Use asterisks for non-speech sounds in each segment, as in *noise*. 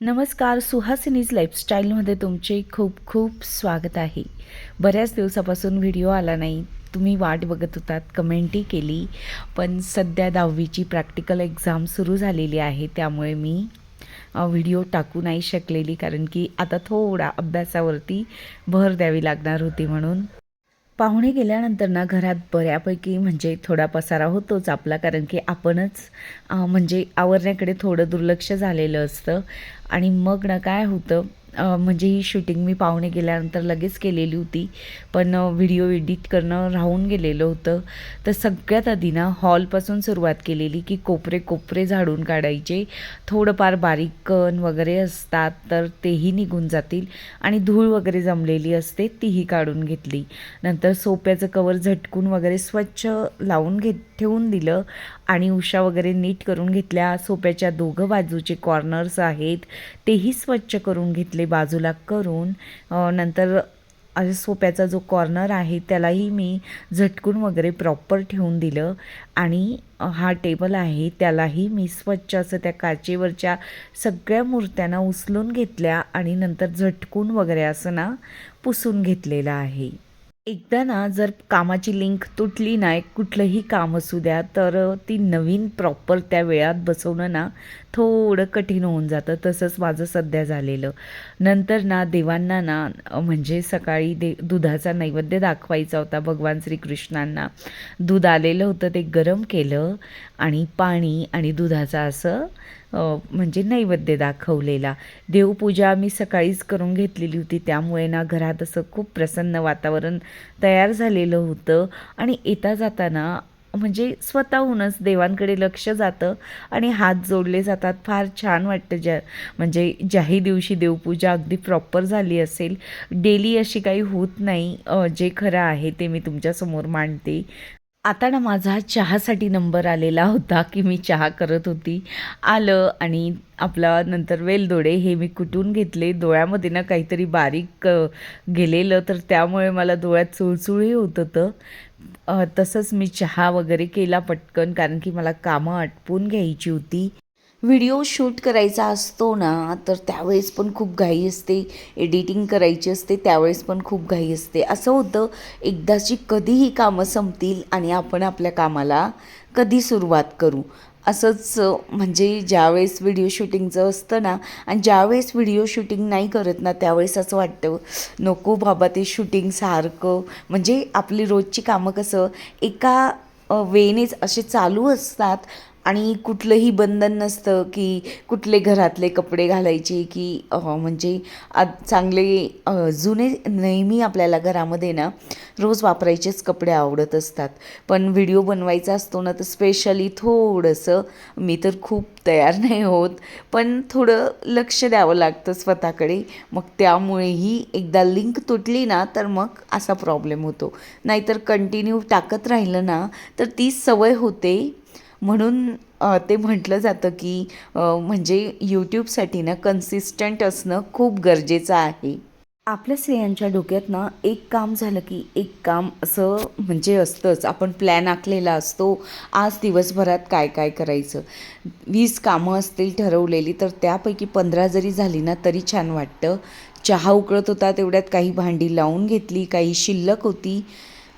नमस्कार सुहासिनीज लाईफस्टाईलमध्ये तुमचे खूप खूप स्वागत आहे. बऱ्याच दिवसापासून व्हिडिओ आला नाही. तुम्ही वाट बघत होतात कमेंटही केली. पण सध्या दहावीची प्रॅक्टिकल एक्झाम सुरू झालेली आहे त्यामुळे मी व्हिडिओ टाकू नाही शकलेली. कारण की आता थोडा अभ्यासावरती भर द्यावी लागणार होती म्हणून. पाहुणे गेल्यानंतर ना घरात बऱ्यापैकी म्हणजे थोडा पसारा होतोच आपला कारण की आपणच म्हणजे आवरण्याकडे थोडं दुर्लक्ष झालेलं असतं. आणि मग ना काय होतं म्हणजे ही शूटिंग मी पाहुणे गेल्यानंतर लगेच केलेली होती. पण व्हिडिओ एडिट करणं राहून गेलेलं होतं. तर सगळ्यात आधी ना हॉलपासून सुरुवात केलेली की कोपरे कोपरे झाडून काढायचे. थोडंफार बारीक कण वगैरे असतात तर तेही निघून जातील. आणि धूळ वगैरे जमलेली असते तीही काढून घेतली. नंतर सोप्याचं कवर झटकून वगैरे स्वच्छ लावून घेत ठेवून दिलं. आणि उषा वगैरे नीट करून घेतल्या. सोप्याच्या दोघं बाजूचे कॉर्नर्स आहेत. तेही स्वच्छ करून घेतले बाजूला करून. नंतर सोप्याचा जो कॉर्नर आहे त्यालाही मी झटकून वगैरे प्रॉपर ठेवून दिलं. आणि हा टेबल आहे त्यालाही मी स्वच्छ असं त्या काचेवरच्या सगळ्या मूर्त्यांना उचलून घेतल्या आणि नंतर झटकून वगैरे असं ना पुसून घेतलेलं आहे. एकदा ना जर कामाची लिंक तुटली नाही कुठलंही काम असू द्या तर ती नवीन प्रॉपर त्या वेळात बसवणं ना थोडं कठीण होऊन जातं. तसंच माझं सध्या झालेलं. नंतर ना देवांना ना म्हणजे सकाळी दे दुधाचा नैवेद्य दाखवायचा होता भगवान श्रीकृष्णांना. दूध आलेलं होतं ते गरम केलं आणि पाणी आणि दुधाचा असं म्हणजे नैवेद्य दाखवलेला. देवपूजा मी सकाळीच करून घेतलेली होती. त्यामुळे ना घरात असं खूप प्रसन्न वातावरण तयार झालेलं होतं. आणि येता जाताना म्हणजे स्वतःहूनच देवांकडे लक्ष जातं आणि हात जोडले जातात. फार छान वाटतं ज्या म्हणजे ज्याही दिवशी देवपूजा अगदी प्रॉपर झाली असेल डेली अशी काही होत नाही. जे खरं आहे ते मी तुमच्यासमोर मांडते. आता ना माझा चहासाठी नंबर आलेला होता की मी चहा करत होती. आलं आणि आपला नंतर वेलदोडे हे मी कुटून घेतले? डोळ्यामध्ये ना काहीतरी बारीक गेलेलं तर त्यामुळे मला डोळ्यात चुळचुळही होत होतं. तसंच मी चहा वगैरे केला पटकन कारण की मला कामं आटपून घ्यायची होती. व्हिडिओ शूट करायचा असतो ना तर त्यावेळेस पण खूप घाई असते. एडिटिंग करायची असते त्यावेळेस पण खूप घाई असते. असं होतं एकदाची कधीही कामं संपतील आणि आपण आपल्या कामाला कधी सुरुवात करू. असंच म्हणजे ज्यावेळेस व्हिडिओ शूटिंगचं असतं ना आणि ज्यावेळेस व्हिडिओ शूटिंग नाही करत ना त्यावेळेस असं वाटतं नको बाबा ते शूटिंग सारखं. म्हणजे आपली रोजची कामं कसं एका वेनेच असे चालू असतात आणि कुठलंही बंधन नसतं की कुठले घरातले कपडे घालायचे की म्हणजे आ चांगले जुने नेहमी आपल्याला घरामध्ये ना रोज वापरायचेच कपडे आवडत असतात. पण व्हिडिओ बनवायचा असतो ना तर स्पेशली थोडंसं मी तर खूप तयार *laughs* नाही होत. पण थोडं लक्ष द्यावं लागतं स्वतःकडे. मग त्यामुळेही एकदा लिंक तुटली ना तर मग असा प्रॉब्लेम होतो. नाहीतर कंटिन्यू टाकत राहिलं ना तर ती सवय होते. म्हणून ते म्हटलं जातं की म्हणजे यूट्यूबसाठी ना कन्सिस्टंट असणं खूप गरजेचं आहे. आपल्या स्त्रियांच्या डोक्यात ना एक काम झालं की एक काम असं म्हणजे असतंच. आपण प्लॅन आखलेला असतो आज दिवसभरात काय काय करायचं? वीस कामं असतील ठरवलेली तर त्यापैकी पंधरा जरी झाली ना तरी छान वाटतं. चहा उकळत होता तेवढ्यात काही भांडी लावून घेतली काही शिल्लक होती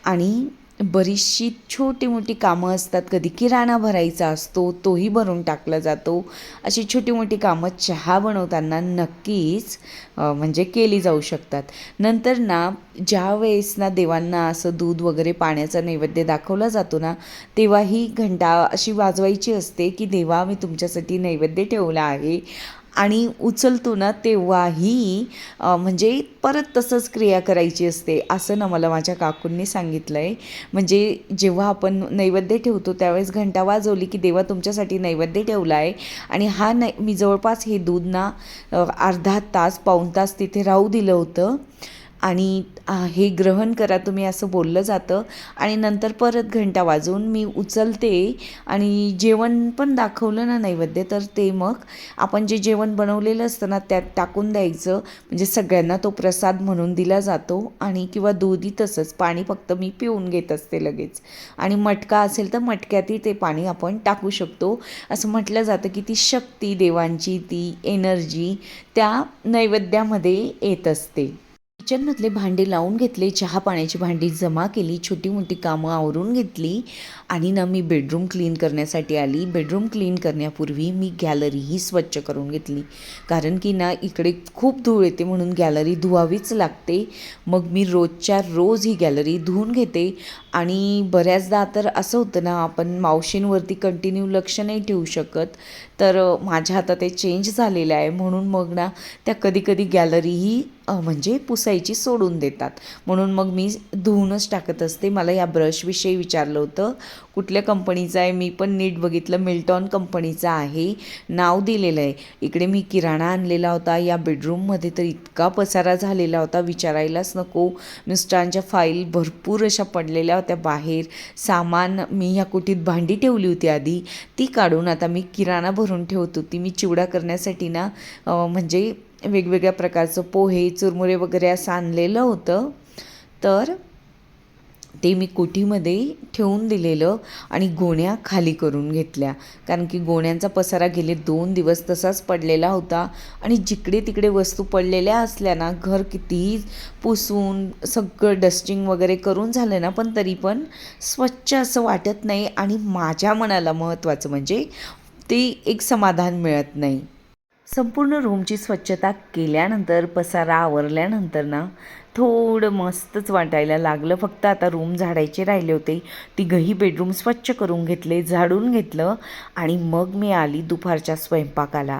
आणि बरीचशी छोटी मोठी कामं असतात. कधी किराणा भरायचा असतो तोही भरून टाकला जातो. अशी छोटी मोठी कामं चहा बनवताना नक्कीच म्हणजे केली जाऊ शकतात. नंतर ना ज्या वेळेस ना देवांना असं दूध वगैरे पाण्याचा नैवेद्य दाखवला जातो ना तेव्हा ही घंटा अशी वाजवायची असते की देवा मी तुमच्यासाठी नैवेद्य ठेवला आहे. आणि उचलतो ना तेव्हाही म्हणजे परत तसंच क्रिया करायची असते असं ना मला माझ्या काकूंनी सांगितलं आहे म्हणजे जेव्हा आपण नैवेद्य ठेवतो त्यावेळेस घंटा वाजवली की देवा तुमच्यासाठी नैवेद्य ठेवला आहे आणि हा नै मी जवळपास हे दूध ना अर्धा तास पाऊण तास तिथे राहू दिलं होतं. आणि हे ग्रहण करा तुम्ही असं बोललं जातं. आणि नंतर परत घंटा वाजवून मी उचलते आणि जेवण पण दाखवलं ना नैवेद्य तर ते मग आपण जे जेवण बनवलेलं असतं ना त्यात टाकून द्यायचं. म्हणजे सगळ्यांना तो प्रसाद म्हणून दिला जातो आणि किंवा दुधी तसंच पाणी फक्त मी पिऊन घेत असते लगेच. आणि मटका असेल तर मटक्यातही ते पाणी आपण टाकू शकतो. असं म्हटलं जातं की ती शक्ती देवांची ती एनर्जी त्या नैवेद्यामध्ये येत असते. किचनमधले भांडे लावून घेतले चहा पाण्याची भांडी जमा केली छोटी मोठी कामं आवरून घेतली आणि ना मी बेडरूम क्लीन करण्यासाठी आली. बेडरूम क्लीन करण्यापूर्वी मी गॅलरीही स्वच्छ करून घेतली. कारण की ना इकडे खूप धूळ येते म्हणून गॅलरी धुवावीच लागते. मग मी रोजच्या रोज ही गॅलरी धुवून घेते आणि बऱ्याचदा तर असं होतं ना आपण मावशींवरती कंटिन्यू लक्ष नाही ठेवू शकत. तर माझ्या हातात ते चेंज झालेलं आहे म्हणून मग ना त्या कधी कधी गॅलरीही म्हणजे पुसायची सोडून देतात. म्हणून मग मी धुवूनच टाकत असते. मला या ब्रशविषयी विचारलं होतं. कुठल्या कंपनीचा आहे? मी पण नीट बघितलं. मिल्टॉन कंपनीचा आहे. नाव दिलेलं आहे. इकडे मी किराणा आणलेला होता. या बेडरूममध्ये तर इतका पसारा झालेला होता. विचारायलाच नको. मिस्टरांच्या फाईल भरपूर अशा पडलेल्या होत्या बाहेर. सामान मी ह्या कुटीत भांडी ठेवली होती आधी. ती काढून आता मी किराणा भरून ठेवत होती. मी चिवडा करण्यासाठी ना म्हणजे वेगवेगळ्या प्रकारचं पोहे चुरमुरे वगैरे असं आणलेलं होतं. तर ते मी कोठीमध्ये ठेवून दिलेलं आणि गोण्या खाली करून घेतल्या. कारण की गोण्यांचा पसारा गेले दोन दिवस तसाच पडलेला होता आणि जिकडे तिकडे वस्तू पडलेल्या असल्या ना घर कितीही पुसून सगळं डस्टिंग वगैरे करून झालं ना पण तरी पण स्वच्छ असं वाटत नाही आणि माझ्या मनाला महत्त्वाचं म्हणजे ते एक समाधान मिळत नाही. संपूर्ण रूमची स्वच्छता केल्यानंतर पसारा आवरल्यानंतर ना थोडं मस्तच वाटायला लागलं. फक्त आता रूम झाडायचे राहिले होते. तिघही बेडरूम स्वच्छ करून घेतले झाडून घेतलं आणि मग मी आली दुपारच्या स्वयंपाकाला.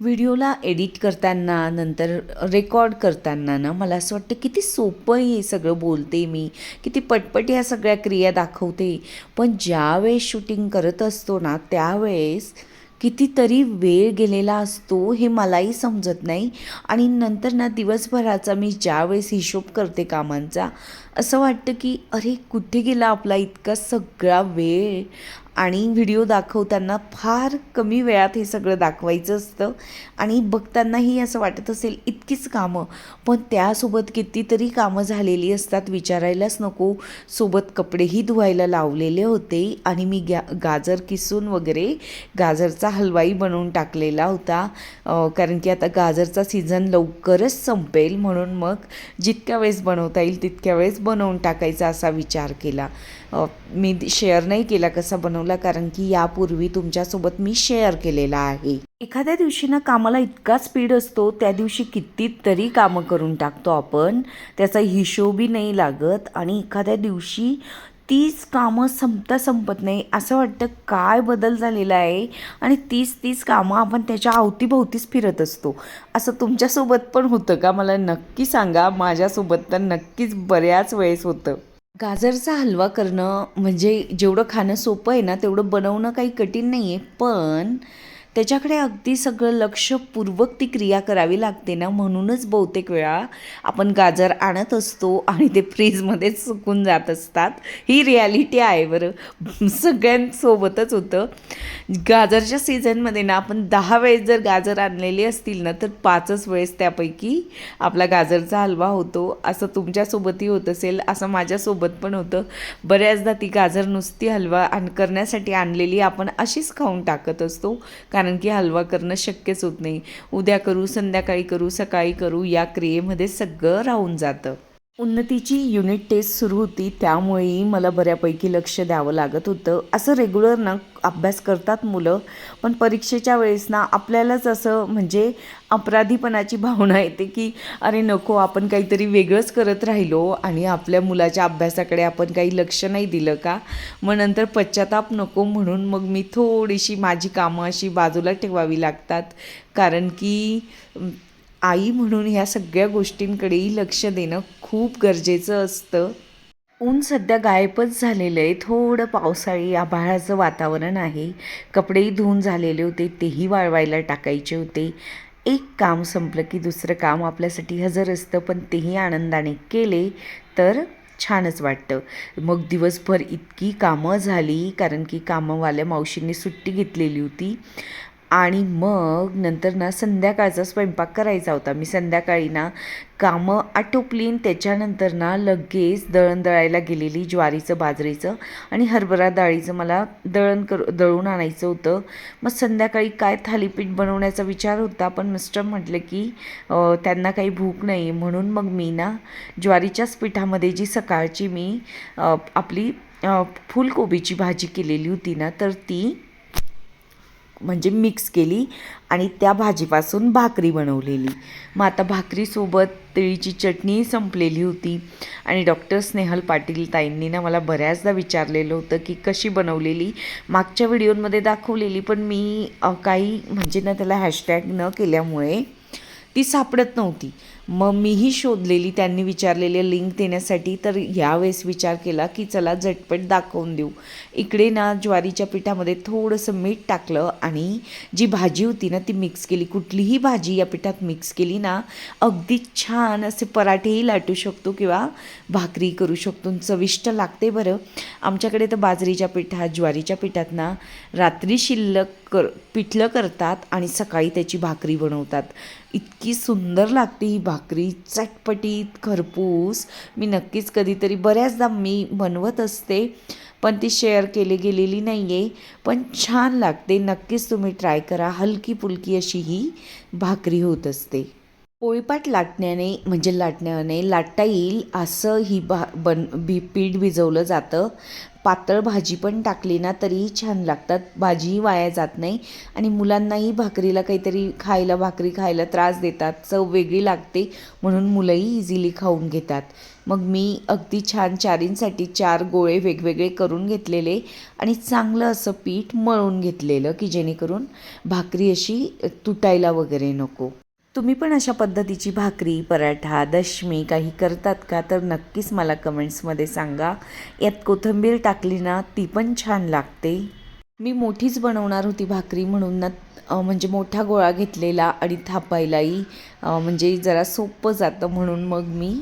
व्हिडिओला एडिट करताना नंतर रेकॉर्ड करताना ना मला असं वाटतं किती सोपं आहे हे सगळं बोलते मी. किती पटपट या सगळ्या क्रिया दाखवते. पण ज्यावेळेस शूटिंग करत असतो ना त्यावेळेस कितीतरी वेळ गेलेला असतो हे मलाही समजत नाही. आणि नंतर ना दिवसभराचा मी ज्यावेळेस हिशोब करते कामांचा असं वाटतं की अरे कुठे गेला आपला इतका सगळा वेळ? आणि व्हिडिओ दाखवताना फार कमी वेळात हे सगळं दाखवायचं असतं. आणि बघतानाही असं वाटत असेल इतकीच कामं. पण त्यासोबत कितीतरी कामं झालेली असतात विचारायलाच नको. सोबत कपडेही धुवायला लावलेले होते आणि मी गॅ गाजर किसून वगैरे गाजरचा हलवाई बनवून टाकलेला होता. कारण की आता गाजरचा सीझन लवकरच संपेल म्हणून मग जितक्या वेळेस बनवता येईल तितक्या वेळेस बनवून टाकायचा असा विचार केला. मी शेअर नाही केला कसा बनवला कारण की यापूर्वी तुमच्यासोबत मी शेअर केलेला आहे. एखाद्या दिवशी ना कामाला इतका स्पीड असतो त्या दिवशी कितीतरी कामं करून टाकतो आपण. त्याचा हिशोबही नाही लागत आणि एखाद्या दिवशी तीच कामं संपता संपत नाही. असं वाटतं काय बदल झालेला आहे? आणि तीच तीच कामं आपण त्याच्या अवतीभोवतीच फिरत असतो. असं तुमच्यासोबत पण होतं का? मला नक्की सांगा. माझ्यासोबत तर नक्कीच बऱ्याच वेळेस होतं. गाजरचा हलवा करणं म्हणजे जेवढं खाणं सोपं आहे ना तेवढं बनवणं काही कठीण नाही आहे पण त्याच्याकडे अगदी सगळं लक्षपूर्वक ती क्रिया करावी लागते ना म्हणूनच बहुतेक वेळा आपण गाजर आणत असतो आणि ते फ्रीजमध्येच सुकून जात असतात. ही रियालिटी आहे बरं. सगळ्यांसोबतच होतं. गाजरच्या सीझनमध्ये ना आपण दहा वेळेस जर गाजर आणलेली असतील ना तर पाचच वेळेस त्यापैकी आपला गाजरचा हलवा होतो. असं तुमच्यासोबतही होत असेल असं माझ्यासोबत पण होतं. बऱ्याचदा ती गाजर नुसती हलवा आण करण्यासाठी आणलेली आपण अशीच खाऊन टाकत असतो. कारण कारण की हलवा करणं शक्यच होत नाही. उद्या करू संध्याकाळी करू सकाळी करू या क्रियेमध्ये सगळं राहून जातं. उन्नतीची युनिट टेस्ट सुरू होती त्यामुळेही मला बऱ्यापैकी लक्ष द्यावं लागत होतं. असं रेग्युलर ना अभ्यास करतात मुलं पण परीक्षेच्या वेळेस ना आपल्यालाच असं म्हणजे अपराधीपणाची भावना येते की अरे नको आपण काहीतरी वेगळंच करत राहिलो आणि आपल्या मुलाच्या अभ्यासाकडे आपण काही लक्ष नाही दिलं का? मग नंतर पश्चाताप नको म्हणून मग मी थोडीशी माझी कामं अशी बाजूला ठेवावी लागतात. कारण की आई म्हणून ह्या सगळ्या गोष्टींकडेही लक्ष देणं खूप गरजेचं असतं. ऊन सध्या गायबच झालेलं आहे. थोडं पावसाळी आभाळाचं वातावरण आहे. कपडेही धुवून झालेले होते तेही वाळवायला टाकायचे होते. एक काम संपलं की दुसरं काम आपल्यासाठी हजर असतं पण तेही आनंदाने केले तर छानच वाटतं. मग दिवसभर इतकी कामं झाली कारण की कामंवाल्या मावशींनी सुट्टी घेतलेली होती. आणि मग नंतर ना संध्याकाळचा स्वयंपाक करायचा होता. मी संध्याकाळी ना कामं आटोपली त्याच्यानंतर ना लगेच दळण दळायला गेलेली ज्वारीचं बाजरीचं आणि हरभरा डाळीचं मला दळण कर दळून आणायचं होतं. मग संध्याकाळी काय थालीपीठ बनवण्याचा विचार होता पण मिस्टर म्हटलं की त्यांना काही भूक नाही. म्हणून मग मी ना ज्वारीच्याच पिठामध्ये जी सकाळची मी आपली फुलकोबीची भाजी केलेली होती ना तर ती म्हणजे मिक्स केली आणि त्या भाजीपासून भाकरी बनवलेली. मग आता भाकरीसोबत तिळीची चटणी संपलेली होती आणि डॉक्टर स्नेहल पाटील ताईंनी ना मला बऱ्याचदा विचारलेलं होतं की कशी बनवलेली. मागच्या व्हिडिओमध्ये दाखवलेली पण मी काही म्हणजे ना त्याला हॅशटॅग न केल्यामुळे ती सापडत नव्हती. मग मीही शोधलेली त्यांनी विचारलेले लिंक देण्यासाठी. तर ह्यावेळेस विचार केला की चला झटपट दाखवून देऊ. इकडे ना ज्वारीच्या पिठामध्ये थोडंसं मीठ टाकलं आणि जी भाजी होती ना ती मिक्स केली. कुठलीही भाजी या पिठात मिक्स केली ना अगदी छान असे पराठेही लाटू शकतो किंवा भाकरी करू शकतो. चविष्ट लागते बरं. आमच्याकडे तर बाजरीच्या पिठात ज्वारीच्या पिठात ना रात्री शिल्लक कर पिठलं करतात आणि सकाळी त्याची भाकरी बनवतात. इतकी सुंदर लागते ही भाकरी चटपटीत खरपूस. मी नक्कीच कधीतरी बऱ्याचदा मी बनवत असते पण ती शेअर केली गेलेली नाही आहे पण छान लागते. नक्कीच तुम्ही ट्राय करा. हलकी फुलकी अशी ही भाकरी होत असते. पोळीपाट लाटण्याने म्हणजे लाटण्याने लाटता येईल असं ही भा बन भी पीठ भिजवलं जातं. पातळ भाजी पण टाकली ना तरीही छान लागतात. भाजीही वाया जात नाही आणि मुलांनाही भाकरीला काहीतरी खायला भाकरी खायला त्रास देतात. चव वेगळी लागते म्हणून मुलंही इझिली खाऊन घेतात. मग मी अगदी छान चारींसाठी चार गोळे वेगवेगळे करून घेतलेले आणि चांगलं असं पीठ मळून घेतलेलं की जेणेकरून भाकरी अशी तुटायला वगैरे नको. तुम्ही पण अशा पद्धतीची भाकरी पराठा दशमी काही करतात का? तर नक्कीच मला कमेंट्समध्ये सांगा. यात कोथिंबीर टाकली ना ती पण छान लागते. मी मोठीच बनवणार होती भाकरी म्हणून. ना म्हणजे मोठा गोळा घेतलेला आणि थापायलाही म्हणजे जरा सोपं जातं म्हणून मग मी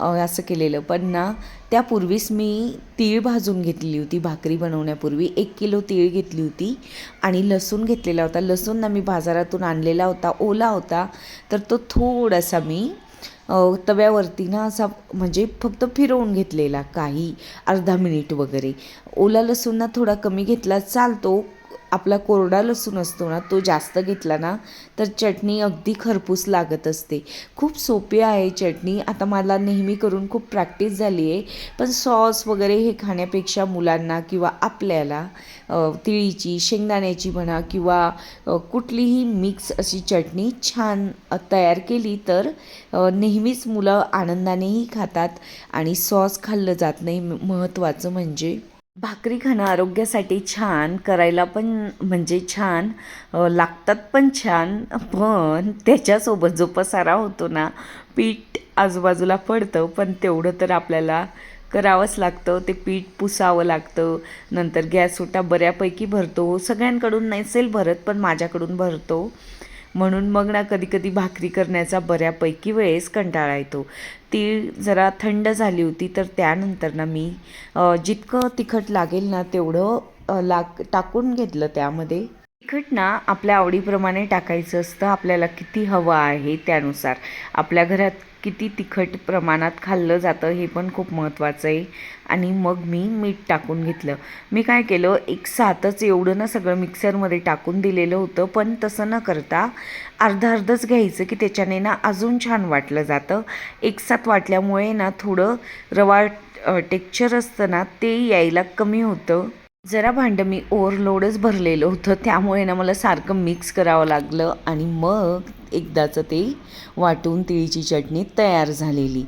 असं केलेलं. पण ना त्यापूर्वीच मी तीळ भाजून घेतली होती भाकरी बनवण्यापूर्वी. एक किलो तीळ घेतली होती आणि लसूण घेतलेला होता. लसूण ना मी बाजारातून आणलेला होता ओला होता. तर तो थोडासा मी तव्यावरती ना असा म्हणजे फक्त फिरवून घेतलेला काही अर्धा मिनिट वगैरे. ओला लसूण ना थोडा कमी घेतला चालतो. आपला कोरडा लसूण असतो ना तो जास्त घेतला ना तर चटणी अगदी खरपूस लागत असते. खूप सोपी आहे चटणी. आता मला नेहमी करून खूप प्रॅक्टिस झाली आहे. पण सॉस वगैरे हे खाण्यापेक्षा मुलांना किंवा आपल्याला तिळीची शेंगदाण्याची म्हणा किंवा कुठलीही मिक्स अशी चटणी छान तयार केली तर नेहमीच मुलं आनंदानेही खातात आणि सॉस खाल्लं जात नाही. महत्त्वाचं म्हणजे भाकरी खाणं आरोग्यासाठी छान करायला पण म्हणजे छान लागतात पण छान पण त्याच्यासोबत जो पसारा होतो ना पीठ आजूबाजूला पडतं पण तेवढं तर आपल्याला करावंच लागतं ते पीठ पुसावं लागतं नंतर गॅस ओटा बऱ्यापैकी भरतो सगळ्यांकडून नसेल भरत पण माझ्याकडून भरतो. म्हणून मग ना कधी कधी भाकरी करण्याचा बऱ्यापैकी वेळेस कंटाळा येतो. ती जरा थंड झाली होती तर त्यानंतर ना मी जितकं तिखट लागेल ना तेवढं लाग टाकून घेतलं त्यामध्ये. तिखट ना आपल्या आवडीप्रमाणे टाकायचं असतं. आपल्याला किती हवं आहे त्यानुसार. आपल्या घरात किती तिखट प्रमाणात खाल्लं जातं हे पण खूप महत्त्वाचं आहे. आणि मग मी मीठ टाकून घेतलं. मी काय केलं? एक सातच एवढं ना सगळं मिक्सरमध्ये टाकून दिलेलं होतं. पण तसं न करता अर्धा अर्धच घ्यायचं की त्याच्याने ना अजून छान वाटलं जातं. एक साथ वाटल्यामुळे ना थोडं रवा टेक्चर असतं ना ते यायला कमी होतं. जरा भांडं मी ओव्हरलोडच भरलेलं होतं. त्यामुळे ना मला सारखं मिक्स करावं लागलं आणि मग एकदाचं ते वाटून तिळीची चटणी तयार झालेली.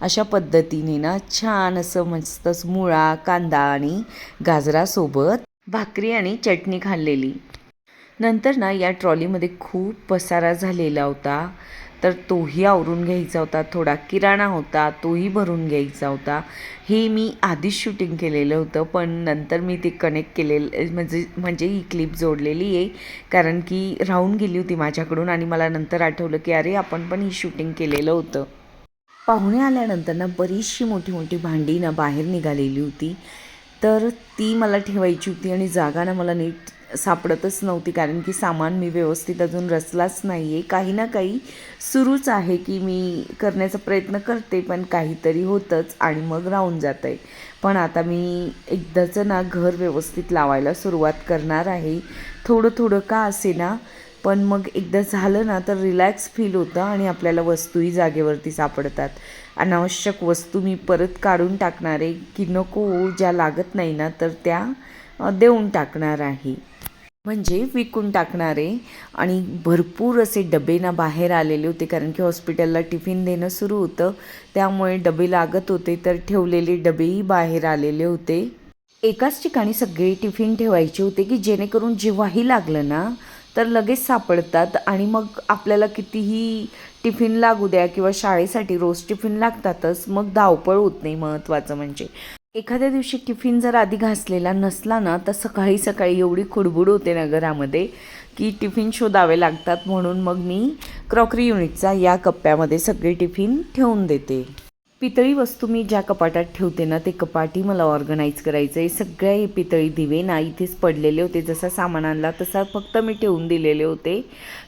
अशा पद्धतीने ना छान असं मस्तच मुळा कांदा आणि गाजरासोबत भाकरी आणि चटणी खाल्लेली. नंतर ना या ट्रॉलीमध्ये खूप पसारा झालेला होता. तर तोही आवरून घ्यायचा होता. थोडा किराणा होता तोही भरून घ्यायचा होता. हे मी आधीच शूटिंग केलेलं होतं पण नंतर मी ते कनेक्ट केलेलं म्हणजे म्हणजे ही क्लिप जोडलेली आहे. कारण की राहून गेली होती माझ्याकडून आणि मला नंतर आठवलं की अरे आपण पण ही शूटिंग केलेलं होतं. पाहुणे आल्यानंतर ना बरीचशी मोठी मोठी भांडी ना बाहेर निघालेली होती. तर ती मला ठेवायची होती आणि जागा ना मला नीट सापडतच नव्हती कारण की सामान मी व्यवस्थित अजून रचलाच नाही आहे काही ना काही सुरूच आहे की मी करण्याचा प्रयत्न करते पण काहीतरी होतंच आणि मग राहून जातं आहे पण आता मी एकदाचं ना घर व्यवस्थित लावायला सुरुवात करणार आहे. थोडं थोडं का असे ना पण मग एकदा झालं ना तर रिलॅक्स फील होतं आणि आपल्याला वस्तूही जागेवरती सापडतात. अनावश्यक वस्तू मी परत काढून टाकणार आहे की नको ज्या लागत नाही ना तर त्या देऊन टाकणार आहे. म्हणजे विकून टाकणारे आणि भरपूर असे डबे ना बाहेर आलेले होते कारण की हॉस्पिटलला टिफिन देणं सुरू होतं. त्यामुळे डबे लागत होते तर ठेवलेले डबेही बाहेर आलेले होते. एकाच ठिकाणी सगळे टिफिन ठेवायचे होते की जेणेकरून जेव्हाही लागलं ना तर लगेच सापडतात आणि मग आपल्याला कितीही टिफिन लागू द्या किंवा शाळेसाठी रोज टिफिन लागतातच मग धावपळ होत नाही महत्त्वाचं म्हणजे. एखाद्या दिवशी टिफिन जर आधी घासलेला नसला ना तर सकाळी सकाळी एवढी खुडबुड होते ना घरामध्ये की टिफिन शोधावे लागतात म्हणून मग मी क्रॉकरी युनिटचा या कप्प्यामध्ये सगळे टिफिन ठेवून देते. पितळी वस्तू मी ज्या कपाटात ठेवते ना ते कपाटी मला ऑर्गनाईज करायचं आहे सगळ्या हे पितळी दिवे ना इथेच पडलेले होते. जसा सामान आणला तसा फक्त मी ठेवून दिलेले होते.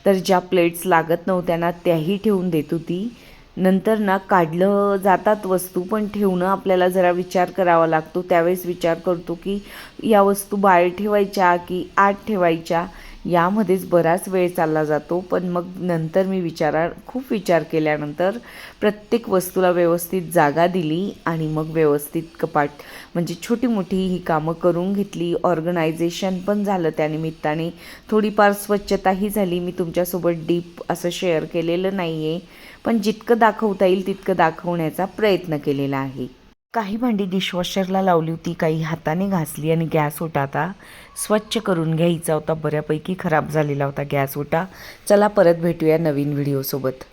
तर ज्या प्लेट्स लागत नव्हत्या ना त्याही ठेवून देत होती. नंतर ना काढलं जातात वस्तू पण ठेवणं आपल्याला जरा विचार करावा लागतो. त्यावेळेस विचार करतो की या वस्तू बाहेर ठेवायच्या की आत ठेवायच्या यामध्येच बराच वेळ चालला जातो. पण मग नंतर मी विचारा खूप विचार केल्यानंतर प्रत्येक वस्तूला व्यवस्थित जागा दिली आणि मग व्यवस्थित कपाट म्हणजे छोटी मोठी ही कामं करून घेतली. ऑर्गनायझेशन पण झालं त्यानिमित्ताने थोडीफार स्वच्छताही झाली. मी तुमच्यासोबत डीप असं शेअर केलेलं नाही आहे पण जितकं दाखवता येईल तितकं दाखवण्याचा प्रयत्न केलेला आहे. काही भांडी डिशवॉशरला लावली होती काही हाताने घासली आणि गॅस ओटा आता स्वच्छ करून घ्यायचा होता. बऱ्यापैकी खराब झालेला होता गॅस ओटा. चला परत भेटूया नवीन व्हिडिओसोबत.